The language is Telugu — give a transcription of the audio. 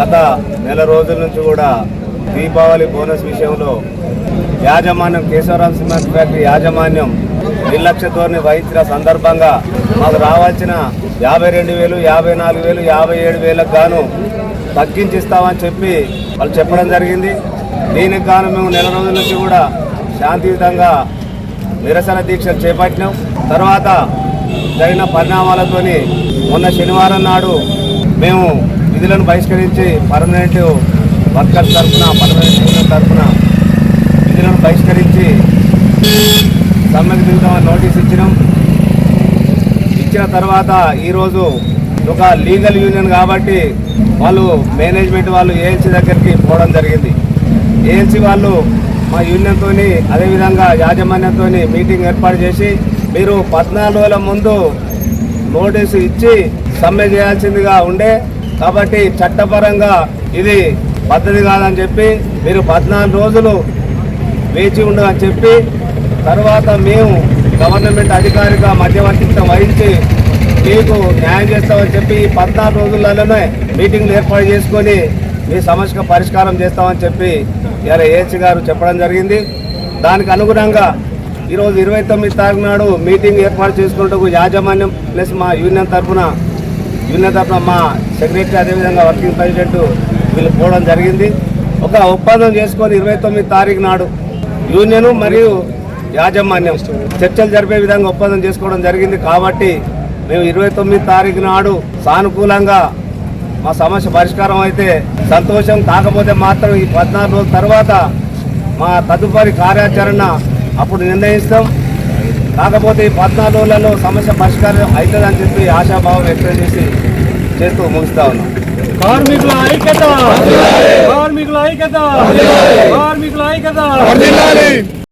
గత నెల రోజుల నుంచి కూడా దీపావళి బోనస్ విషయంలో యాజమాన్యం కేశవరామ్ సిమెంట్ ఫ్యాక్టరీ యాజమాన్యం నిర్లక్ష్య ధోరణి వహించిన సందర్భంగా మాకు రావాల్సిన యాభై రెండు వేలు యాభై నాలుగు వేలు యాభై ఏడు వేలకు గాను తగ్గించిస్తామని చెప్పి వాళ్ళు చెప్పడం జరిగింది. దీనికి గాను మేము నెల రోజుల నుంచి కూడా శాంతియుతంగా నిరసన దీక్షలు చేపట్టినాం. తర్వాత జరిగిన పరిణామాలతోని మొన్న శనివారం నాడు మేము విధులను బహిష్కరించి పర్మనెంట్ వర్కర్స్ తరఫున పర్మనెంట్ యూనియన్ తరఫున విధులను బహిష్కరించి సమ్మెకు దిగుతామని నోటీస్ ఇచ్చినాం. ఇచ్చిన తర్వాత ఈరోజు ఒక లీగల్ యూనియన్ కాబట్టి వాళ్ళు మేనేజ్మెంట్ వాళ్ళు ఏఎన్సీ దగ్గరికి పోవడం జరిగింది. ఏఎన్సీ వాళ్ళు మా యూనియన్తో అదేవిధంగా యాజమాన్యంతో మీటింగ్ ఏర్పాటు చేసి మీరు పద్నాలుగు రోజుల ముందు నోటీసు ఇచ్చి సమ్మె చేయాల్సిందిగా ఉండే కాబట్టి చట్టపరంగా ఇది పద్ధతి కాదని చెప్పి మీరు పద్నాలుగు రోజులు వేచి ఉండదని చెప్పి తర్వాత మేము గవర్నమెంట్ అధికారిక మధ్యవర్తిత్వం వహించి మీకు న్యాయం చేస్తామని చెప్పి ఈ పద్నాలుగు రోజులలోనే మీటింగ్లు ఏర్పాటు చేసుకొని మీ సమస్యకు పరిష్కారం చేస్తామని చెప్పి ఇలా ఏసీ గారు చెప్పడం జరిగింది. దానికి అనుగుణంగా ఈరోజు ఇరవై తొమ్మిది తారీఖు నాడు మీటింగ్ ఏర్పాటు చేసుకుంటూ యాజమాన్యం ప్లస్ మా యూనియన్ తరఫున యూనియన్ తరఫున మా సెక్రటరీ అదేవిధంగా వర్కింగ్ ప్రెసిడెంట్ వీళ్ళు పోవడం జరిగింది. ఒక ఒప్పందం చేసుకొని ఇరవై తొమ్మిది తారీఖు నాడు యూనియన్ మరియు యాజమాన్యం చర్చలు జరిపే విధంగా ఒప్పందం చేసుకోవడం జరిగింది. కాబట్టి మేము ఇరవై తొమ్మిది తారీఖు నాడు సానుకూలంగా మా సమస్య పరిష్కారం అయితే సంతోషం. కాకపోతే మాత్రం ఈ పద్నాలుగు రోజుల తర్వాత మా తదుపరి కార్యాచరణ అప్పుడు నిర్ణయిస్తాం. కాకపోతే ఈ పద్నాలుగు రోజులలో సమస్య పరిష్కారం అవుతుందని చెప్పి ఆశాభావం వ్యక్తం చేసి చేస్తూ ముగిస్తా ఉన్నాం. కార్మికుల ఐక్యత! కార్మికుల ఐక్యత! కార్మికుల ఐక్యత!